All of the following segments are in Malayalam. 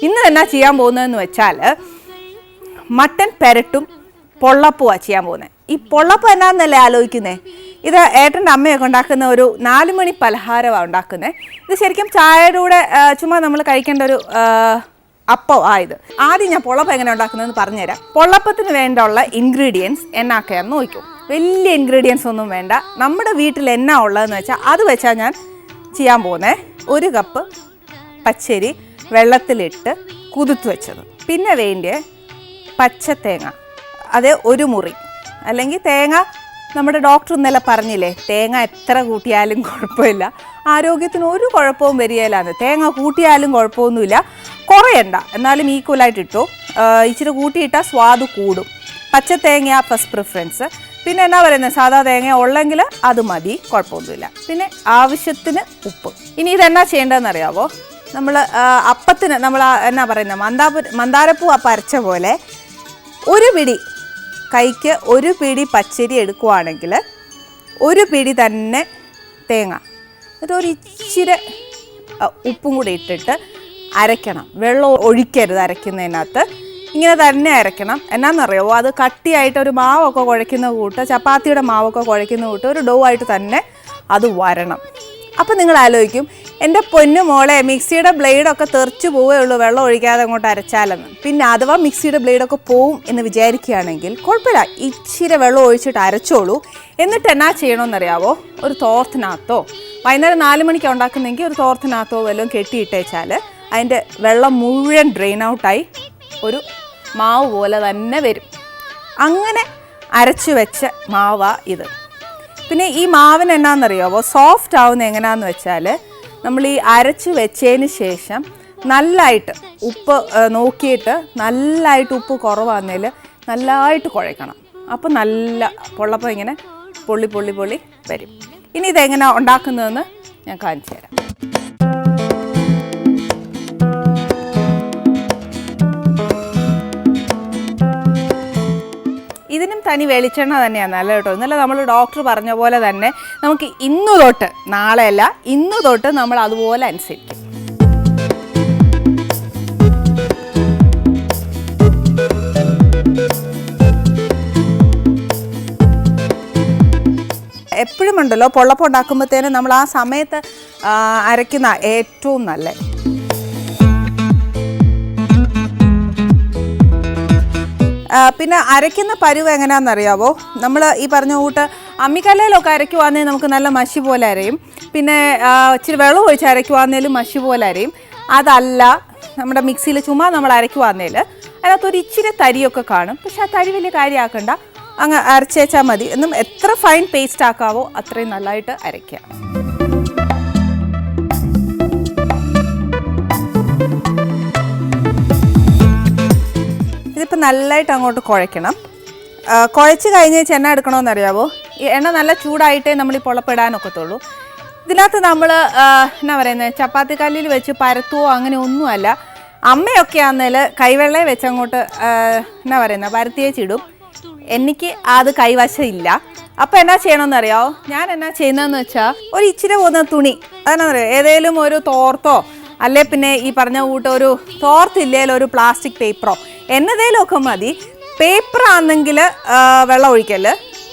ഇന്ന് എന്നാ ചെയ്യാൻ പോകുന്നതെന്ന് വെച്ചാൽ മട്ടൻ പെരട്ടും പൊള്ളപ്പുവാ ചെയ്യാൻ പോകുന്നത് ഈ പൊള്ളപ്പ് എന്നാന്നല്ലേ ആലോചിക്കുന്നേ? ഇത് ഏട്ടന്റെ അമ്മയൊക്കെ ഉണ്ടാക്കുന്ന ഒരു നാല് മണി പലഹാരമാണ് ഉണ്ടാക്കുന്നത് ഇത് ശരിക്കും ചായയുടെ കൂടെ ചുമ്മാ നമ്മൾ കഴിക്കേണ്ട ഒരു അപ്പം ആയത് ആദ്യം ഞാൻ പൊള്ളപ്പം എങ്ങനെ ഉണ്ടാക്കുന്നതെന്ന് പറഞ്ഞുതരാം. പൊള്ളപ്പത്തിന് വേണ്ടുള്ള ഇൻഗ്രീഡിയൻസ് എന്നാക്കെയാന്ന് നോക്കും. വലിയ ഇൻഗ്രീഡിയൻസ് ഒന്നും വേണ്ട. നമ്മുടെ വീട്ടിൽ എന്നാ ഉള്ളതെന്ന് വെച്ചാൽ അത് വെച്ചാൽ ഞാൻ ചെയ്യാൻ പോകുന്നത് ഒരു കപ്പ് പച്ചരി വെള്ളത്തിലിട്ട് കുതിർത്ത് വെച്ചത്. പിന്നെ വേണ്ടിയ പച്ച തേങ്ങ അത് ഒരു മുറി. അല്ലെങ്കിൽ തേങ്ങ നമ്മുടെ ഡോക്ടർ ഇന്നലെ പറഞ്ഞില്ലേ തേങ്ങ എത്ര കൂട്ടിയാലും കുഴപ്പമില്ല. ആരോഗ്യത്തിന് ഒരു കുഴപ്പവും വരികയില്ലാന്ന്. തേങ്ങ കൂട്ടിയാലും കുഴപ്പമൊന്നുമില്ല. കുറയണ്ട എന്നാലും ഈക്വലായിട്ട് ഇട്ടു. ഇച്ചിരി കൂട്ടിയിട്ടാൽ സ്വാദ് കൂടും. പച്ച തേങ്ങ ഫസ്റ്റ് പ്രിഫറൻസ് പിന്നെ എന്നാ പറയുന്നത്? സാധാ തേങ്ങ ഉള്ളെങ്കിൽ അത് മതി. കുഴപ്പമൊന്നുമില്ല. പിന്നെ ആവശ്യത്തിന് ഉപ്പ്. ഇനി ഇതെന്നാ ചെയ്യേണ്ടതെന്ന് അറിയാവോ നമ്മൾ അപ്പത്തിന് നമ്മൾ എന്നാ പറയുന്നത് മന്ദാപു മന്ദാരപ്പൂ അപ്പം അരച്ച പോലെ ഒരു പിടി കൈക്ക് ഒരു പിടി പച്ചരി എടുക്കുവാണെങ്കിൽ ഒരു പിടി തന്നെ തേങ്ങ. എന്നിട്ട് ഒരു ഇച്ചിരി ഉപ്പും കൂടി ഇട്ടിട്ട് അരയ്ക്കണം. വെള്ളം ഒഴിക്കരുത് അരയ്ക്കുന്നതിനകത്ത്. ഇങ്ങനെ തന്നെ അരയ്ക്കണം. എന്നാണെന്നറിയാമോ അത് കട്ടിയായിട്ട് ഒരു മാവൊക്കെ കുഴയ്ക്കുന്ന കൂട്ട് ചപ്പാത്തിയുടെ മാവൊക്കെ കുഴയ്ക്കുന്ന കൂട്ട് ഒരു ഡോ ആയിട്ട് തന്നെ അത് വരണം. അപ്പം നിങ്ങൾ ആലോചിക്കും എന്റെ പൊന്നു മോളെ മിക്സിയുടെ ബ്ലേഡൊക്കെ തെറിച്ചു പോവേ ഉള്ളൂ വെള്ളം ഒഴിക്കാതെ അങ്ങോട്ട് അരച്ചാലെന്ന്. പിന്നെ അഥവാ മിക്സിയുടെ ബ്ലേഡൊക്കെ പോവും എന്ന് വിചാരിക്കുകയാണെങ്കിൽ കുഴപ്പമില്ല ഇച്ചിരി വെള്ളം ഒഴിച്ചിട്ട് അരച്ചോളൂ. എന്നിട്ട് എന്നാ ചെയ്യണമെന്നറിയാവോ? ഒരു തോർത്തിനകത്തോ വൈകുന്നേരം നാല് മണിക്ക് ഉണ്ടാക്കുന്നെങ്കിൽ ഒരു തോർത്തിനകത്തോ വല്ലതും കെട്ടിയിട്ടേച്ചാൽ അതിന്റെ വെള്ളം മുഴുവൻ ഡ്രെയിൻ ഔട്ടായി ഒരു മാവ് പോലെ തന്നെ വരും. അങ്ങനെ അരച്ചു വെച്ച മാവാ ഇത്. പിന്നെ ഈ മാവിന് എന്നാണെന്നറിയാവോ സോഫ്റ്റ് ആവുന്ന എങ്ങനെയാണെന്ന് വെച്ചാൽ നമ്മൾ ഈ അരച്ച് വെച്ചതിന് ശേഷം നല്ലതായിട്ട് ഉപ്പ് നോക്കിയിട്ട് നല്ലതായിട്ട് ഉപ്പ് കുറവാന്നേൽ നല്ലതായിട്ട് കുഴക്കണം. അപ്പോൾ നല്ല പൊള്ളപ്പം ഇങ്ങനെ പൊള്ളി പൊള്ളി പൊള്ളി വരും. ഇനി ഇതെങ്ങനെ ഉണ്ടാക്കുന്നതെന്ന് ഞാൻ കാണിച്ചു തരാം. ഇതിനും തനി വെളിച്ചെണ്ണ തന്നെയാണ് നല്ല കേട്ടോ? ഇന്നലെ നമ്മൾ ഡോക്ടർ പറഞ്ഞ പോലെ തന്നെ നമുക്ക് ഇന്നു തൊട്ട് നാളെയല്ല ഇന്നു തൊട്ട് നമ്മൾ അതുപോലെ അനുസരിക്കും. എപ്പോഴും ഉണ്ടല്ലോ പൊള്ളപ്പുണ്ടാക്കുമ്പോഴത്തേനും നമ്മൾ ആ സമയത്ത് അരയ്ക്കുന്ന ഏറ്റവും നല്ലത്. പിന്നെ അരയ്ക്കുന്ന പരുവ് എങ്ങനെയാണെന്നറിയാവോ? നമ്മൾ ഈ പറഞ്ഞ കൂട്ട് അമ്മിക്കല്ലയിലൊക്കെ അരയ്ക്കുവാണെങ്കിൽ നമുക്ക് നല്ല മഷി പോലെ അരയും. പിന്നെ ഇച്ചിരി വെള്ളം ഒഴിച്ച് അരയ്ക്കുവാന്നേലും മഷി പോലെ അരയും. അതല്ല നമ്മുടെ മിക്സിയിൽ ചുമ്മാ നമ്മൾ അരയ്ക്കുവാന്നേൽ അതിനകത്തൊരു ഇച്ചിരി തരിയൊക്കെ കാണും. പക്ഷെ ആ തരി വലിയ കാര്യമാക്കണ്ട. അങ്ങ് അരച്ചേച്ചാൽ മതി. എന്നും എത്ര ഫൈൻ പേസ്റ്റ് ആക്കാവോ അത്രയും നല്ലതായിട്ട് അരയ്ക്കുക ഇതിപ്പോൾ നല്ലതായിട്ട് അങ്ങോട്ട് കുഴയ്ക്കണം. കുഴച്ച് കഴിഞ്ഞ് വെച്ച് എണ്ണ എടുക്കണമെന്ന് അറിയാവോ ഈ എണ്ണ നല്ല ചൂടായിട്ടേ നമ്മൾ ഈ പൊളപ്പിടാനൊക്കത്തുള്ളൂ ഇതിനകത്ത് നമ്മൾ എന്നാ പറയുന്നത് ചപ്പാത്തി കല്ലിൽ വെച്ച് പരത്തുവോ അങ്ങനെ ഒന്നുമല്ല. അമ്മയൊക്കെ ആണെങ്കിൽ കൈവെള്ളയെ വെച്ച് അങ്ങോട്ട് എന്നാ പറയുന്നത് പരത്തിയേച്ചിടും. എനിക്ക് അത് കൈവശം ഇല്ല അപ്പോൾ എന്നാ ചെയ്യണമെന്ന് അറിയാവോ ഞാൻ എന്നാ ചെയ്യുന്നതെന്ന് വെച്ചാൽ ഒരു ഇച്ചിരി പോകുന്ന തുണി അതെന്നാ പറയുക ഏതെങ്കിലും ഒരു തോർത്തോ അല്ലെ പിന്നെ ഈ പറഞ്ഞ കൂട്ടം ഒരു തോർത്തില്ലേലോ ഒരു പ്ലാസ്റ്റിക് പേപ്പറോ എന്നതേലൊക്കെ മതി. പേപ്പർ ആണെങ്കിൽ വെള്ളം ഒഴിക്കൽ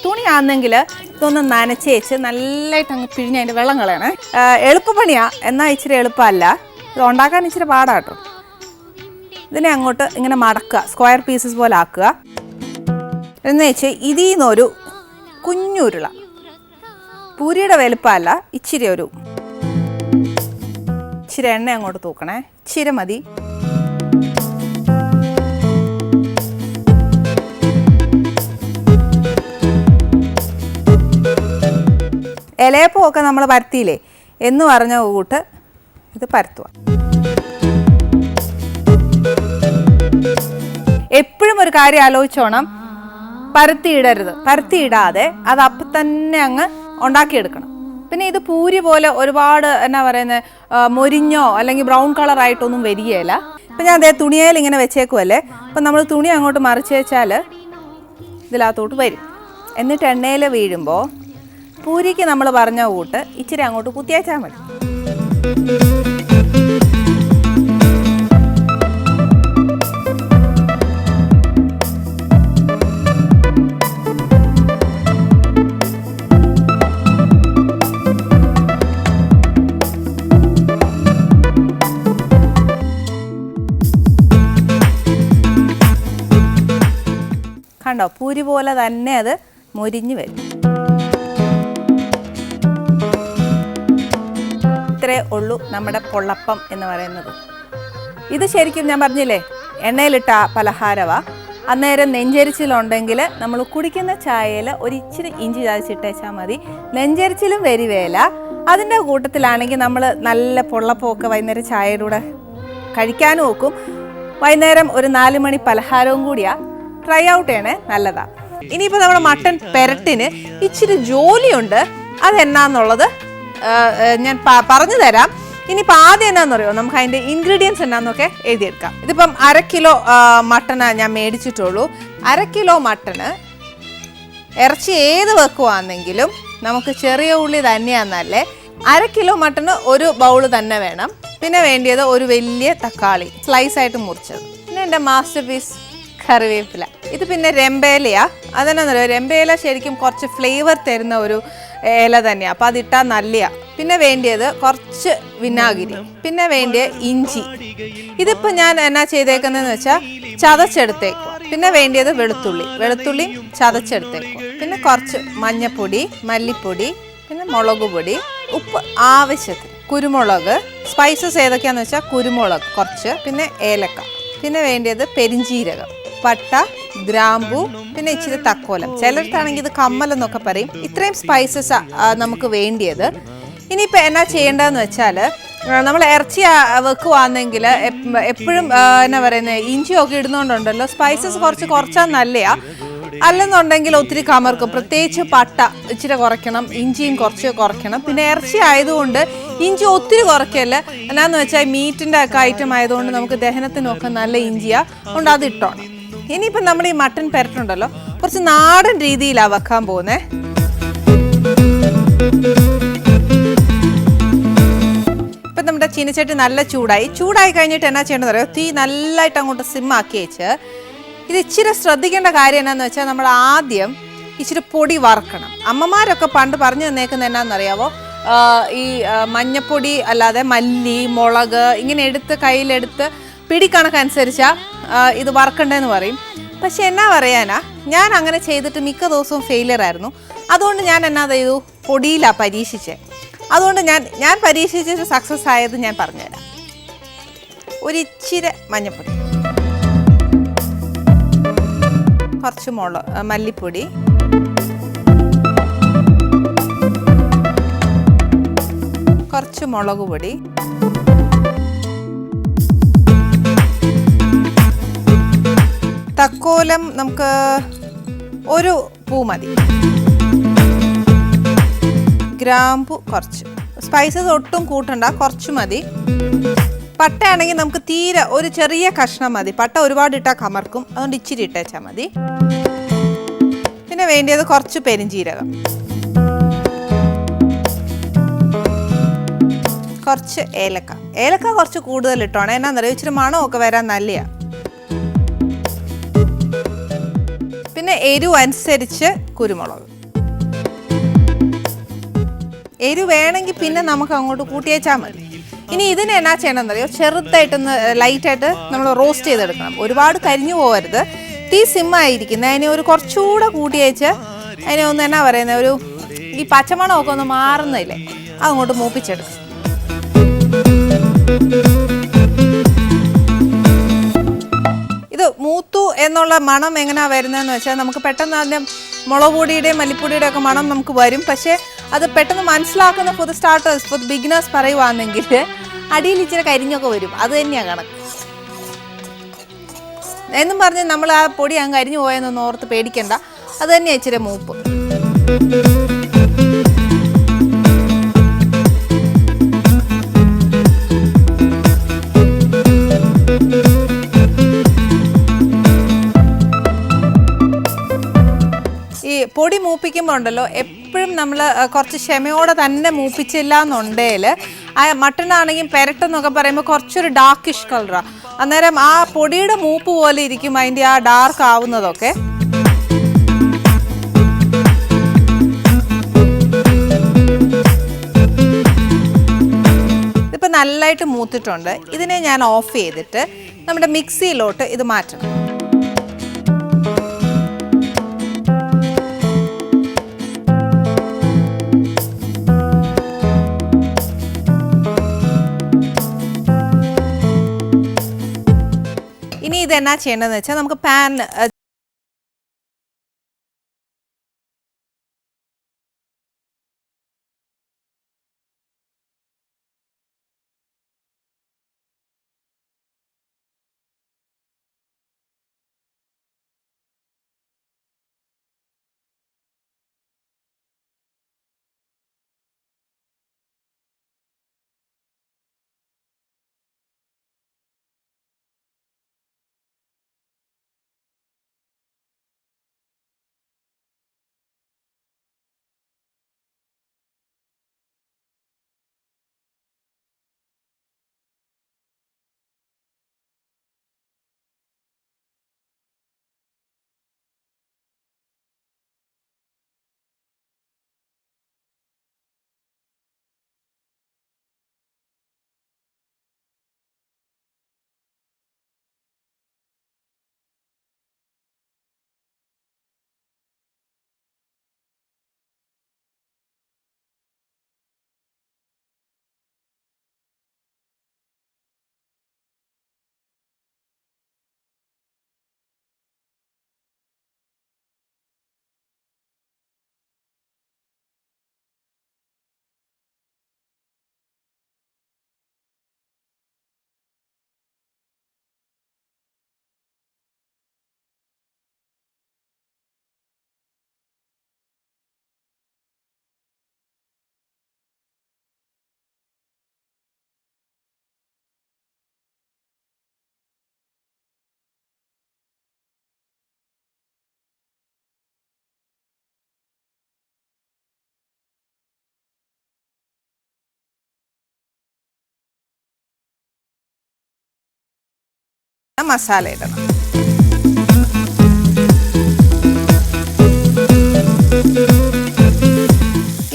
തുണി ആണെങ്കിൽ ഇതൊന്ന് നനച്ചേച്ച് നല്ലതായിട്ട് അങ്ങ് പിഴിഞ്ഞ് അതിന്റെ വെള്ളം കളയണേ. എളുപ്പപ്പണിയാണ് എളുപ്പപ്പണിയാ. എന്നാൽ ഇച്ചിരി എളുപ്പമല്ല. ഇത് ഉണ്ടാക്കാൻ ഇച്ചിരി പാടാട്ടോ ഇതിനെ അങ്ങോട്ട് ഇങ്ങനെ മടക്കുക. സ്ക്വയർ പീസസ് പോലെ ആക്കുക. എന്ന് വെച്ച് ഇതിൽ നിന്നൊരു കുഞ്ഞുരുള. പൂരിയുടെ വലുപ്പമല്ല ഇച്ചിരി ഒരു ഇച്ചിരി എണ്ണ അങ്ങോട്ട് തൂക്കണേ. ഇച്ചിരി മതി. ഇലയപ്പമൊക്കെ നമ്മൾ പരത്തിയില്ലേ? എന്ന് പറഞ്ഞ കൂട്ട് ഇത് പരത്തുക. എപ്പോഴും ഒരു കാര്യം ആലോചിച്ചോണം. പരത്തിയിടരുത്. പരത്തിയിടാതെ അത് അപ്പം തന്നെ അങ്ങ് ഉണ്ടാക്കിയെടുക്കണം. പിന്നെ ഇത് പൂരി പോലെ ഒരുപാട് എന്നാ പറയുന്നത് മൊരിഞ്ഞോ അല്ലെങ്കിൽ ബ്രൗൺ കളർ ആയിട്ടൊന്നും വരികയില്ല. ഇപ്പം ഞാൻ അതേ തുണിയേൽ ഇങ്ങനെ വെച്ചേക്കുമല്ലേ അപ്പം നമ്മൾ തുണി അങ്ങോട്ട് മറിച്ച് വെച്ചാൽ ഇതിനകത്തോട്ട് വരും. എന്നിട്ട് എണ്ണയിൽ വീഴുമ്പോൾ പൂരിക്ക് നമ്മൾ പറഞ്ഞ കൂട്ട് ഇച്ചിരി അങ്ങോട്ട് കുത്തിയേച്ചാൽ മതി. കണ്ടോ? പൂരി പോലെ തന്നെ അത് മുരിഞ്ഞു വരും. ഇത്രേ ഉള്ളൂ നമ്മുടെ പൊള്ളപ്പം എന്ന് പറയുന്നത്. ഇത് ശരിക്കും ഞാൻ പറഞ്ഞില്ലേ എണ്ണയിലിട്ട പലഹാരവാ. അന്നേരം നെഞ്ചരിച്ചിലുണ്ടെങ്കിൽ നമ്മൾ കുടിക്കുന്ന ചായയിൽ ഒരു ഇച്ചിരി ഇഞ്ചി ചതച്ചിട്ടേച്ചാൽ മതി. നെഞ്ചരിച്ചിലും വരിവേല. അതിന്റെ കൂട്ടത്തിലാണെങ്കിൽ നമ്മൾ നല്ല പൊള്ളപ്പമൊക്കെ വൈകുന്നേരം ചായയുടെ കൂടെ കഴിക്കാനും നോക്കും വൈകുന്നേരം ഒരു നാല് മണി പലഹാരവും കൂടിയാ. ട്രൈ ഔട്ട് ചെയ്യണേ നല്ലതാ. ഇനിയിപ്പോൾ നമ്മുടെ മട്ടൻ പെരട്ടിന് ഇച്ചിരി ജോലിയുണ്ട്. അതെന്നാന്നുള്ളത് ഞാൻ പറഞ്ഞു തരാം. ഇനിയിപ്പോൾ ആദ്യം എന്നാന്ന് പറയുമോ നമുക്ക് അതിന്റെ ഇൻഗ്രീഡിയൻസ് എന്നാന്നൊക്കെ എഴുതിയെടുക്കാം. ഇതിപ്പം അര കിലോ മട്ടനാണ് ഞാൻ മേടിച്ചിട്ടുള്ളൂ. അര കിലോ മട്ടന് ഇറച്ചി ഏത് വെക്കുവാണെങ്കിലും നമുക്ക് ചെറിയ ഉള്ളി തന്നെയാന്നല്ലേ? അര കിലോ മട്ടന് ഒരു ബൗൾ തന്നെ വേണം. പിന്നെ വേണ്ടിയത് ഒരു വലിയ തക്കാളി സ്ലൈസ് ആയിട്ട് മുറിച്ചത്. പിന്നെ എന്റെ മാസ്റ്റർ പീസ് കറിവേപ്പില. ഇത് പിന്നെ രമ്പേലയാ. അതെന്നാന്നറിയോ? രമ്പേല ശരിക്കും കുറച്ച് ഫ്ലേവർ തരുന്ന ഒരു ഇല തന്നെയാണ് അപ്പോൾ അതിട്ടാൽ നല്ലയാ. പിന്നെ വേണ്ടിയത് കുറച്ച് വിനാഗിരി. പിന്നെ വേണ്ടിയ ഇഞ്ചി. ഇതിപ്പോൾ ഞാൻ എന്നാ ചെയ്തേക്കുന്നതെന്ന് വെച്ചാൽ ചതച്ചെടുത്തേക്കും പിന്നെ വേണ്ടിയത് വെളുത്തുള്ളി. വെളുത്തുള്ളി ചതച്ചെടുത്തേക്കും പിന്നെ കുറച്ച് മഞ്ഞപ്പൊടി മല്ലിപ്പൊടി പിന്നെ മുളക് പൊടി ഉപ്പ് ആവശ്യത്തിന്. കുരുമുളക് സ്പൈസസ് ഏതൊക്കെയാണെന്ന് വെച്ചാൽ കുരുമുളക് കുറച്ച് പിന്നെ ഏലക്ക. പിന്നെ വേണ്ടിയത് പെരിഞ്ചീരകം. പട്ട ഗ്രാമ്പു പിന്നെ ഇച്ചിരി തക്കോലം. ചിലർക്കാണെങ്കിൽ ഇത് കമ്മലെന്നൊക്കെ പറയും. ഇത്രയും സ്പൈസസ് നമുക്ക് വേണ്ടിയത്. ഇനിയിപ്പോൾ എന്നാ ചെയ്യേണ്ടതെന്ന് വെച്ചാൽ നമ്മൾ ഇറച്ചി വെക്കുവാണെങ്കിൽ എപ്പോഴും എന്നാ പറയുന്നത് ഇഞ്ചിയൊക്കെ ഇടുന്നോണ്ടുണ്ടല്ലോ. സ്പൈസസ് കുറച്ച് കുറച്ചാൽ നല്ലയാ അല്ലെന്നുണ്ടെങ്കിൽ ഒത്തിരി കമർക്കും. പ്രത്യേകിച്ച് പട്ട ഇച്ചിരി കുറയ്ക്കണം ഇഞ്ചിയും കുറച്ച് കുറയ്ക്കണം. പിന്നെ ഇറച്ചി ആയതുകൊണ്ട് ഇഞ്ചി ഒത്തിരി കുറയ്ക്കല്ല. എന്നാന്ന് വെച്ചാൽ മീറ്റിന്റെ ഒക്കെ ഐറ്റം ആയതുകൊണ്ട് നമുക്ക് ദഹനത്തിനൊക്കെ നല്ല ഇഞ്ചിയാണ് അതുകൊണ്ട് അത് ഇട്ടോണം ഇനിയിപ്പം നമ്മൾ ഈ മട്ടൺ പെരട്ടുണ്ടല്ലോ കുറച്ച് നാടൻ രീതിയിലാണ് വെക്കാൻ പോകുന്നത് ഇപ്പം നമ്മുടെ ചീനച്ചട്ടി നല്ല ചൂടായി. ചൂടായി കഴിഞ്ഞിട്ട് എന്നാ ചെയ്യേണ്ടത് പറയുമോ തീ നല്ലതായിട്ട് അങ്ങോട്ട് സിമ്മാക്കി വെച്ച് ഇത് ഇച്ചിരി ശ്രദ്ധിക്കേണ്ട കാര്യം എന്നാന്ന് വെച്ചാൽ നമ്മൾ ആദ്യം ഇച്ചിരി പൊടി വറക്കണം. അമ്മമാരൊക്കെ പണ്ട് പറഞ്ഞു തന്നേക്കുന്നത് എന്നാണെന്നറിയാവോ ഈ മഞ്ഞപ്പൊടി അല്ലാതെ മല്ലി മുളക് ഇങ്ങനെ എടുത്ത് കയ്യിലെടുത്ത് പിടിക്കണക്കനുസരിച്ചാ ഇത് വറക്കണ്ടെന്ന് പറയും. പക്ഷെ എന്നാ പറയാനാ ഞാൻ അങ്ങനെ ചെയ്തിട്ട് മിക്ക ദിവസവും ഫെയിലിയർ ആയിരുന്നു. അതുകൊണ്ട് ഞാൻ എന്നാ ചെയ്തു? പൊടിയിലാണ് പരീക്ഷിച്ചത് അതുകൊണ്ട് ഞാൻ ഞാൻ പരീക്ഷിച്ചിട്ട് സക്സസ് ആയത് ഞാൻ പറഞ്ഞുതരാം. ഒരിച്ചിരി മഞ്ഞപ്പൊടി. കുറച്ച് മുളക് മല്ലിപ്പൊടി. കുറച്ച് മുളക് പൊടി. തക്കോലം നമുക്ക് ഒരു പൂ മതി. ഗ്രാമ്പു കുറച്ച്. സ്പൈസസ് ഒട്ടും കൂട്ടണ്ട കുറച്ച് മതി. പട്ടയാണെങ്കിൽ നമുക്ക് തീരെ ഒരു ചെറിയ കഷ്ണം മതി. പട്ട ഒരുപാട് ഇട്ടാൽ കമർക്കും. അതുകൊണ്ട് ഇച്ചിരി ഇട്ടേച്ചാൽ മതി. പിന്നെ വേണ്ടിയത് കുറച്ച് പെരിഞ്ചീരകം. കുറച്ച് ഏലക്ക. ഏലക്ക കുറച്ച് കൂടുതൽ ഇട്ടോണേ. എന്നാന്നറിയോ? ഇച്ചിരി മണമൊക്കെ വരാൻ നല്ലയാ. പിന്നെ എരിവ് അനുസരിച്ച് കുരുമുളക്. എരിവ് വേണമെങ്കിൽ പിന്നെ നമുക്ക് അങ്ങോട്ട് കൂട്ടിയേച്ചാൽ മതി. ഇനി ഇതിന് എന്നാ ചെയ്യണമെന്നറിയോ? ചെറുതായിട്ടൊന്ന് ലൈറ്റായിട്ട് നമ്മൾ റോസ്റ്റ് ചെയ്തെടുക്കണം. ഒരുപാട് കരിഞ്ഞു പോകരുത് തീ സിമ്മായിരിക്കുന്നത് അതിനെ ഒരു കുറച്ചുകൂടെ കൂട്ടിയേച്ച് അതിനെ ഒന്ന് എന്നാ പറയുന്നത് ഒരു ഈ പച്ചമണമൊക്കെ ഒന്ന് മാറുന്നില്ലേ അങ്ങോട്ട് മൂപ്പിച്ചെടുക്കും. എന്നുള്ള മണം എങ്ങനെയാ വരുന്നതെന്ന് വെച്ചാൽ നമുക്ക് പെട്ടെന്ന് ആദ്യം മുളക് പൊടിയുടെയും മല്ലിപ്പൊടിയുടെയും ഒക്കെ മണം നമുക്ക് വരും. പക്ഷേ അത് പെട്ടെന്ന് മനസ്സിലാക്കുന്ന ഫോർ സ്റ്റാർട്ടേഴ്സ് ഫോർ ബിഗിനേഴ്സ് പറയുവാണെങ്കിൽ അടിയിൽ ഇച്ചിരി കരിഞ്ഞൊക്കെ വരും. അത് തന്നെയാണ് കണക്ക്. എന്നും പറഞ്ഞ് നമ്മൾ ആ പൊടി അങ്ങ് കരിഞ്ഞു പോയെന്നൊന്നും ഓർത്ത് പേടിക്കണ്ട. അത് തന്നെയാണ് ഇച്ചിരി മൂപ്പ്. പൊടി മൂപ്പിക്കുമ്പോൾ ഉണ്ടല്ലോ എപ്പോഴും നമ്മൾ കുറച്ച് ക്ഷമയോടെ തന്നെ മൂപ്പിച്ചില്ല എന്നുണ്ടെങ്കിൽ ആ മട്ടനാണെങ്കിൽ പെരട്ടെന്നൊക്കെ പറയുമ്പോൾ കുറച്ചൊരു ഡാർക്കിഷ് കളറാണ് അന്നേരം ആ പൊടിയുടെ മൂപ്പ് പോലെ ഇരിക്കും അതിന്റെ ആ ഡാർക്ക് ആവുന്നതൊക്കെ. ഇതിപ്പോൾ നല്ലതായിട്ട് മൂത്തിട്ടുണ്ട്. ഇതിനെ ഞാൻ ഓഫ് ചെയ്തിട്ട് നമ്മുടെ മിക്സിയിലോട്ട് ഇത് മാറ്റണം. എന്നാ ചെയ്യേണ്ടതെന്ന് വെച്ചാൽ നമുക്ക് പാൻ മസാല ഇടണം.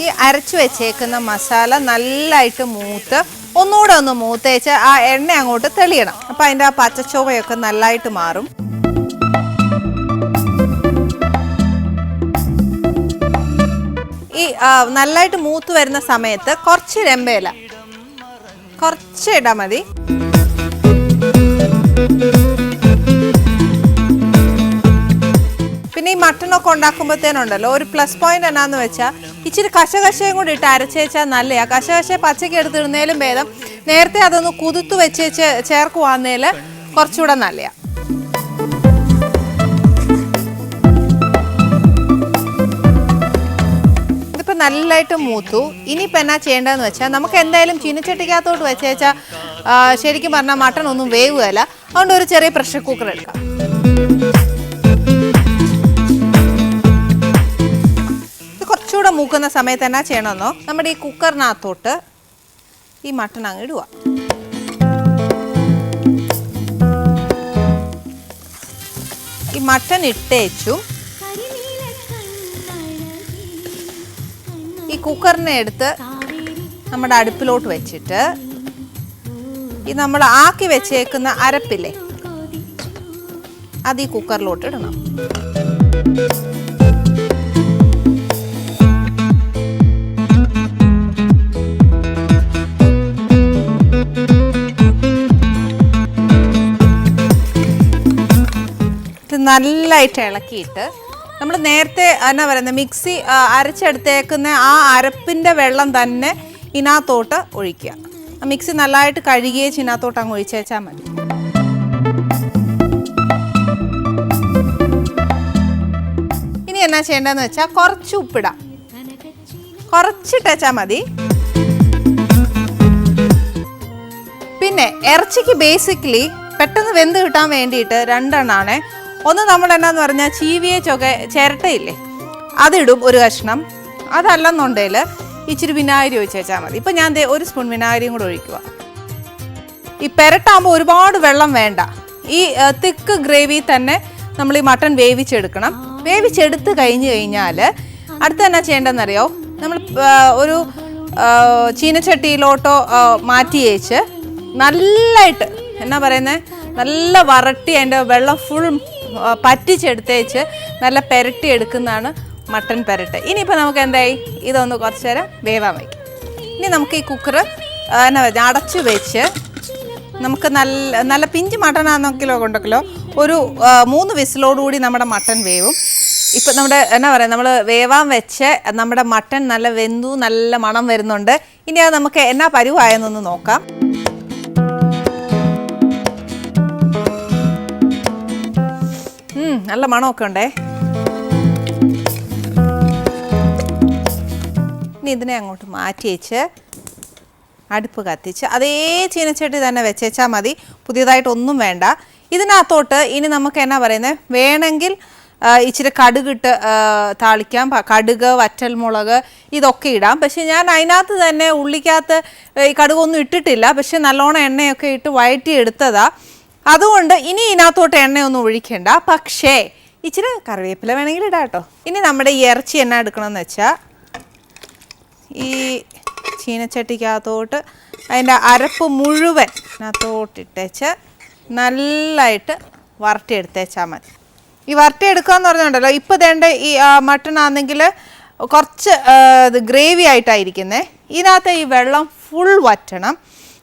ഈ അരച്ചു വെച്ചേക്കുന്ന മസാല നല്ലതായിട്ട് മൂത്ത് ഒന്നുകൂടെ ഒന്ന് മൂത്തേച്ച് ആ എണ്ണ അങ്ങോട്ട് തെളിയണം. അപ്പം അതിന്റെ ആ പച്ചച്ചോവയൊക്കെ നല്ലതായിട്ട് മാറും. ഈ നല്ലതായിട്ട് മൂത്ത് വരുന്ന സമയത്ത് കുറച്ച് രമ്പയില. കുറച്ച് ഇടാൽ മതി. മട്ടണൊക്കെ ഉണ്ടാക്കുമ്പോഴത്തേനുണ്ടല്ലോ ഒരു പ്ലസ് പോയിന്റ് എന്നാന്ന് വെച്ചാൽ ഇച്ചിരി കശകശയും കൂടി ഇട്ട് അരച്ചേച്ചാൽ നല്ലതാണ് കശകശ പച്ചയ്ക്ക് എടുത്തിടുന്നതിലും ഭേദം നേരത്തെ അതൊന്ന് കുതിർത്ത് വെച്ചേച്ച് ചേർക്കുവാന്നേൽ കുറച്ചുകൂടെ നല്ലതാണ് നല്ലതായിട്ട് മൂത്തു. ഇനിയിപ്പോൾ എന്നാ ചെയ്യേണ്ടതെന്ന് വെച്ചാൽ നമുക്ക് എന്തായാലും ചീനച്ചട്ടിക്കകത്തോട്ട് വെച്ചേച്ചാൽ ശരിക്കും പറഞ്ഞാൽ മട്ടൺ ഒന്നും വേവുകയല്ല. അതുകൊണ്ട് ഒരു ചെറിയ പ്രഷർ കുക്കർ എടുക്കാം. മൂക്കുന്ന സമയത്ത് എന്നാ ചെയ്യണമെന്നോ? നമ്മുടെ ഈ കുക്കറിനകത്തോട്ട് ഈ മട്ടൺ അങ്ങ് ഇടുക. ഈ മട്ടൺ ഇട്ടേച്ചു ഈ കുക്കറിനെ എടുത്ത് നമ്മുടെ അടുപ്പിലോട്ട് വെച്ചിട്ട് ഈ നമ്മൾ ആക്കി വെച്ചേക്കുന്ന അരപ്പില്ലേ? അത് ഈ കുക്കറിലോട്ട് ഇടണം. നല്ലതായിട്ട് ഇളക്കിയിട്ട് നമ്മൾ നേരത്തെ എന്നാ പറയുന്നത് മിക്സി അരച്ചെടുത്തേക്കുന്ന ആ അരപ്പിന്റെ വെള്ളം തന്നെ ഇതിനകത്തോട്ട് ഒഴിക്കുക. മിക്സി നല്ലതായിട്ട് കഴുകിയേച്ച് ഇതിനകത്തോട്ട് അങ്ങ് ഒഴിച്ചേച്ചാൽ മതി. ഇനി എന്നാ ചെയ്യേണ്ടതെന്ന് വെച്ചാൽ കുറച്ച് ഉപ്പിടാം. കുറച്ചിട്ടേച്ചാൽ മതി. പിന്നെ ഇറച്ചിക്ക് ബേസിക്കലി പെട്ടെന്ന് വെന്ത് കിട്ടാൻ വേണ്ടിയിട്ട് രണ്ടെണ്ണാണ് ഒന്ന് നമ്മൾ എന്നാന്ന് പറഞ്ഞാൽ ചീവിയെ ചൊക ചിരട്ടയില്ലേ? അതിടും ഒരു കഷ്ണം. അതല്ലെന്നുണ്ടെങ്കിൽ ഇച്ചിരി വിനാഗിരി ഒഴിച്ച് വെച്ചാൽ മതി. ഇപ്പം ഞാൻ ഒരു സ്പൂൺ വിനാഗിരിയും കൂടെ ഒഴിക്കുക ഈ പെരട്ടാകുമ്പോൾ ഒരുപാട് വെള്ളം വേണ്ട. ഈ തിക്ക് ഗ്രേവി തന്നെ നമ്മൾ ഈ മട്ടൺ വേവിച്ചെടുക്കണം. വേവിച്ചെടുത്ത് കഴിഞ്ഞ് കഴിഞ്ഞാൽ അടുത്ത എന്നാ ചെയ്യേണ്ടതെന്നറിയോ? നമ്മൾ ഒരു ചീനച്ചട്ടിയിലോട്ടോ മാറ്റി വെച്ച് നല്ലതായിട്ട് എന്നാ പറയുന്നത് നല്ല വരട്ടി അതിന്റെ വെള്ളം ഫുൾ പറ്റിച്ചെടുത്തേച്ച് നല്ല പെരട്ടി എടുക്കുന്നതാണ് മട്ടൺ പെരട്ട്. ഇനിയിപ്പോൾ നമുക്ക് എന്തായി? ഇതൊന്ന് കുറച്ച് നേരം വേവാൻ വയ്ക്കും. ഇനി നമുക്ക് ഈ കുക്കർ എന്നാ അടച്ചു വെച്ച് നമുക്ക് നല്ല നല്ല പിഞ്ച് മട്ടൺ ആണെങ്കിലോ കൊണ്ടെങ്കിലോ ഒരു മൂന്ന് വിസിലോടുകൂടി നമ്മുടെ മട്ടൺ വേവും. ഇപ്പം നമ്മുടെ എന്നാ പറയുക നമ്മൾ വേവാൻ വെച്ച് നമ്മുടെ മട്ടൺ നല്ല വെന്തു നല്ല മണം വരുന്നുണ്ട്. ഇനി അത് നമുക്ക് എന്നാ പരുവായെന്നൊന്ന് നോക്കാം. നല്ല മണമൊക്കെ ഉണ്ടേ. ഇനി ഇതിനെ അങ്ങോട്ട് മാറ്റി വെച്ച് അടുപ്പ് കത്തിച്ച് അതേ ചീനച്ചട്ടി തന്നെ വെച്ചേച്ചാൽ മതി. പുതിയതായിട്ടൊന്നും വേണ്ട. ഇതിനകത്തോട്ട് ഇനി നമുക്ക് എന്നാ പറയുന്നത് വേണമെങ്കിൽ ഇച്ചിരി കടുകിട്ട് താളിക്കാം. കടുക് കടുക് വറ്റൽമുളക് ഇതൊക്കെ ഇടാം. പക്ഷെ ഞാൻ അതിനകത്ത് തന്നെ ഉള്ളിക്കകത്ത് ഈ കടുകൊന്നും ഇട്ടിട്ടില്ല. പക്ഷെ നല്ലോണം എണ്ണയൊക്കെ ഇട്ട് വഴറ്റി എടുത്തതാ അതുകൊണ്ട് ഇനി ഇതിനകത്തോട്ട് എണ്ണയൊന്നും ഒഴിക്കേണ്ട. പക്ഷേ ഇച്ചിരി കറിവേപ്പില വേണമെങ്കിൽ ഇടാം കേട്ടോ ഇനി നമ്മുടെ ഈ ഇറച്ചി എന്നാ എടുക്കണമെന്ന് വെച്ചാൽ ഈ ചീനച്ചട്ടിക്കകത്തോട്ട് അതിന്റെ അരപ്പ് മുഴുവൻ അതിനകത്തോട്ടിട്ടേച്ച് നല്ലതായിട്ട് വരട്ടിയെടുത്തേച്ചാൽ മതി. ഈ വരട്ടിയെടുക്കുക എന്ന് പറഞ്ഞുണ്ടല്ലോ ഇപ്പോൾ തേണ്ട ഈ മട്ടൺ ആണെങ്കിൽ കുറച്ച് ഇത് ഗ്രേവി ആയിട്ടായിരിക്കുന്നത് ഇതിനകത്ത് ഈ വെള്ളം ഫുൾ വറ്റണം.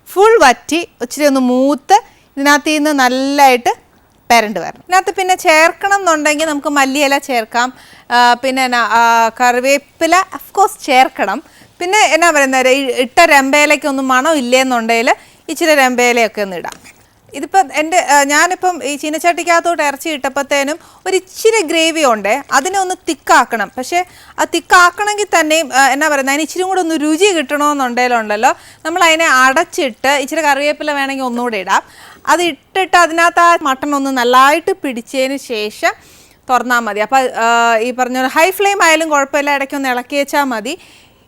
ഫുൾ വറ്റി ഇച്ചിരി ഒന്ന് മൂത്ത് ഇതിനകത്ത് നിന്ന് നല്ലതായിട്ട് പെരണ്ട് വരണം. ഇതിനകത്ത് പിന്നെ ചേർക്കണം എന്നുണ്ടെങ്കിൽ നമുക്ക് മല്ലിയില ചേർക്കാം. പിന്നെ കറിവേപ്പില അഫ്കോഴ്സ് ചേർക്കണം. പിന്നെ എന്നാ പറയുന്നത് ഇട്ട രമ്പയിലേക്കൊന്നും മണം ഇല്ലേന്നുണ്ടെങ്കിൽ ഇച്ചിരി രമ്പയിലയൊക്കെ ഒന്ന് ഇടാം. ഇതിപ്പം എന്റെ ഞാനിപ്പം ഈ ചീനച്ചട്ടിക്കകത്തോട്ട് ഇറച്ചി ഇട്ടപ്പോഴത്തേനും ഒരു ഇച്ചിരി ഗ്രേവി ഉണ്ട് അതിനെ ഒന്ന് തിക്കാക്കണം. പക്ഷേ ആ തിക്കാക്കണമെങ്കിൽ തന്നെയും എന്നാ പറയുന്നത് അതിന് ഇച്ചിരി കൂടെ ഒന്ന് രുചി കിട്ടണമെന്നുണ്ടെങ്കിലുണ്ടല്ലോ നമ്മൾ അതിനെ അടച്ചിട്ട് ഇച്ചിരി കറിവേപ്പില വേണമെങ്കിൽ ഒന്നുകൂടെ ഇടാം. അത് ഇട്ടിട്ട് അതിനകത്ത് ആ മട്ടൺ ഒന്ന് നല്ലതായിട്ട് പിടിച്ചതിന് ശേഷം തുറന്നാൽ മതി. അപ്പോൾ ഈ പറഞ്ഞ ഹൈ ഫ്ലെയിം ആയാലും കുഴപ്പമില്ല. ഇടയ്ക്കൊന്ന് ഇളക്കി വെച്ചാൽ മതി.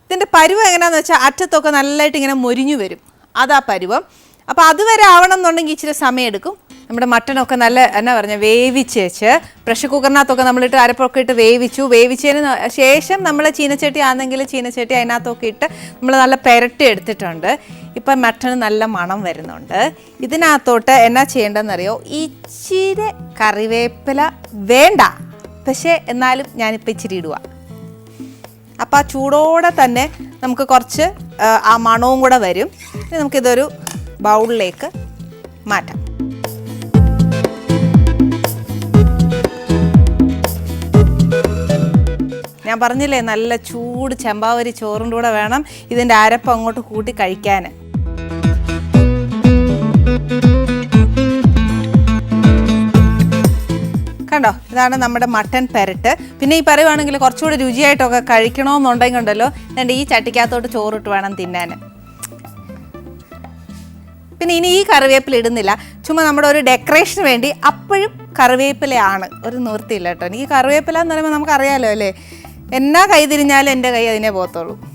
ഇതിന്റെ പരുവം എങ്ങനെയാണെന്ന് വെച്ചാൽ അറ്റത്തൊക്കെ നല്ലതായിട്ട് ഇങ്ങനെ മൊരിഞ്ഞു വരും. അതാ പരുവം. അപ്പോൾ അതുവരെ ആവണം എന്നുണ്ടെങ്കിൽ ഇച്ചിരി സമയം എടുക്കും. നമ്മുടെ മട്ടനൊക്കെ നല്ല എന്നാ പറഞ്ഞ വേവിച്ചേച്ച് വെച്ച് പ്രഷർ കുക്കറിനകത്തൊക്കെ നമ്മളിട്ട് അരപ്പൊക്കെ ഇട്ട് വേവിച്ചു. വേവിച്ചതിന് ശേഷം നമ്മൾ ചീനച്ചട്ടി ആണെങ്കിൽ ചീനച്ചട്ടി അതിനകത്തൊക്കെ ഇട്ട് നമ്മൾ നല്ല പെരട്ടി എടുത്തിട്ടുണ്ട്. ഇപ്പം മട്ടന് നല്ല മണം വരുന്നുണ്ട്. ഇതിനകത്തോട്ട് എന്നാ ചെയ്യേണ്ടതെന്നറിയോ? ഇച്ചിരി കറിവേപ്പില വേണ്ട. പക്ഷേ എന്നാലും ഞാനിപ്പോൾ ഇച്ചിരി ഇടുക അപ്പോൾ ആ ചൂടോടെ തന്നെ നമുക്ക് കുറച്ച് ആ, മണവും കൂടെ വരും. നമുക്കിതൊരു ബൗളിലേക്ക് മാറ്റാം. ഞാൻ പറഞ്ഞില്ലേ നല്ല ചൂട് ചെമ്പാവരി ചോറിന്റെ കൂടെ വേണം ഇതിന്റെ അരപ്പ് അങ്ങോട്ട് കൂട്ടി കഴിക്കാൻ. കണ്ടോ ഇതാണ് നമ്മുടെ മട്ടൻ പെരട്ട്. പിന്നെ ഈ പറയുവാണെങ്കിൽ കുറച്ചുകൂടി രുചിയായിട്ടൊക്കെ കഴിക്കണമെന്നുണ്ടെങ്കിൽ ഉണ്ടല്ലോ രണ്ട് ഈ ചട്ടിക്കകത്തോട്ട് ചോറിട്ട് വേണം തിന്നാൻ. പിന്നെ ഇനി ഈ കറിവേപ്പില ഇടുന്നില്ല. ചുമ്മാ നമ്മുടെ ഒരു ഡെക്കറേഷന് വേണ്ടി അപ്പോഴും കറിവേപ്പിലയാണ്. ഒരു നിവൃത്തിയില്ല കേട്ടോ. എനിക്ക് കറിവേപ്പില എന്ന് പറയുമ്പോൾ നമുക്കറിയാലോ അല്ലേ? എന്നാ കൈ തിരിഞ്ഞാലും എന്റെ കൈ അതിനെ പോകത്തുള്ളൂ.